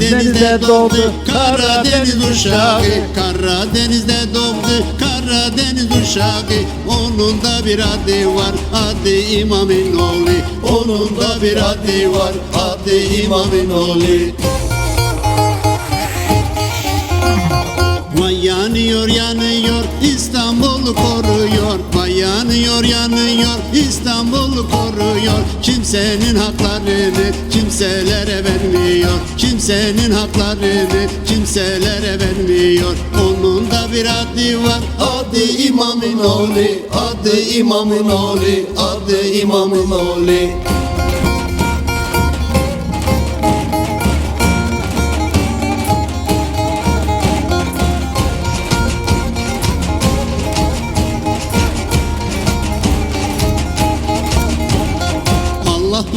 Karadeniz'de doğdu Karadeniz uşağı. Karadeniz'de doğdu Karadeniz uşağı. Onun da bir adı var adı İmam İnönü Onun da bir adı var adı İmam İnönü yanıyor yanıyor İstanbul'u koruyor. Vay yanıyor yanıyor İstanbul'u koruyor. Kimsenin haklarını kimselere vermiyor. Kimsenin haklarını kimselere vermiyor. Onun da bir adı var Adı İmam İnönü Adı İmam İnönü Adı İmam İnönü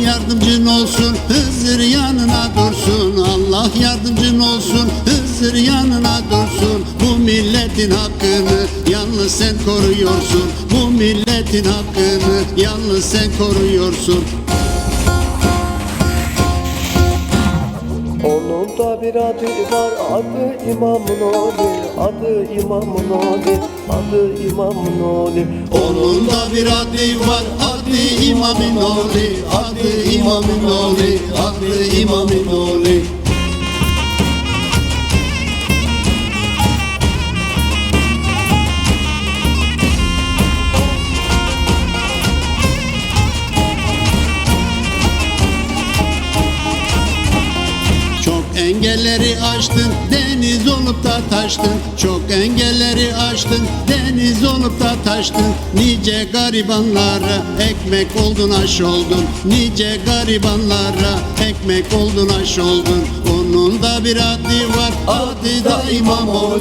yardımcın olsun Hızır yanına dursun. Allah yardımcın olsun Hızır yanına dursun. Bu milletin hakkını yalnız sen koruyorsun. Bu milletin hakkını yalnız sen koruyorsun. Onun da bir adı var adı İmamın oğlu Adı İmamın oğlu Adı İmamın oğlu Onun da bir adı var adı İmam İnönü Adı İmam İnönü Adı İmam İnönü engelleri aştın deniz olup da taştın. Çok engelleri aştın deniz olup da taştın. Nice garibanlara ekmek oldun aş oldun. Nice garibanlara ekmek oldun aş oldun. Onun da bir adı var adı da İmamoğlu.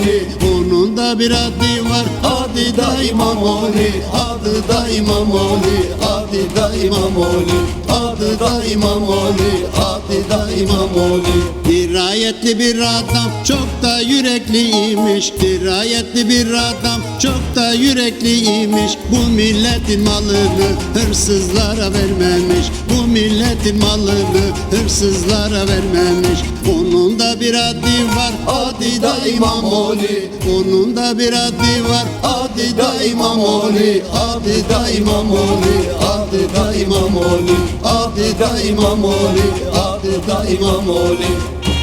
Onun da bir adı var adı da İmamoğlu. Adı da İmamoğlu Adı da İmamoğlu. Adı da İmamoğlu Adı da İmamoğlu Dirayetli bir adam çok da yürekliymiş. Dirayetli bir adam çok da yürekliymiş. Bu milletin malını hırsızlara vermemiş. Bu milletin malını hırsızlara vermemiş. Onun da bir adı var adı da İmamoğlu Onun da bir adı var adı da İmamoğlu Adı da İmamoğlu Adı da İmamoğlu Adı da İmamoğlu Adı da İmamoğlu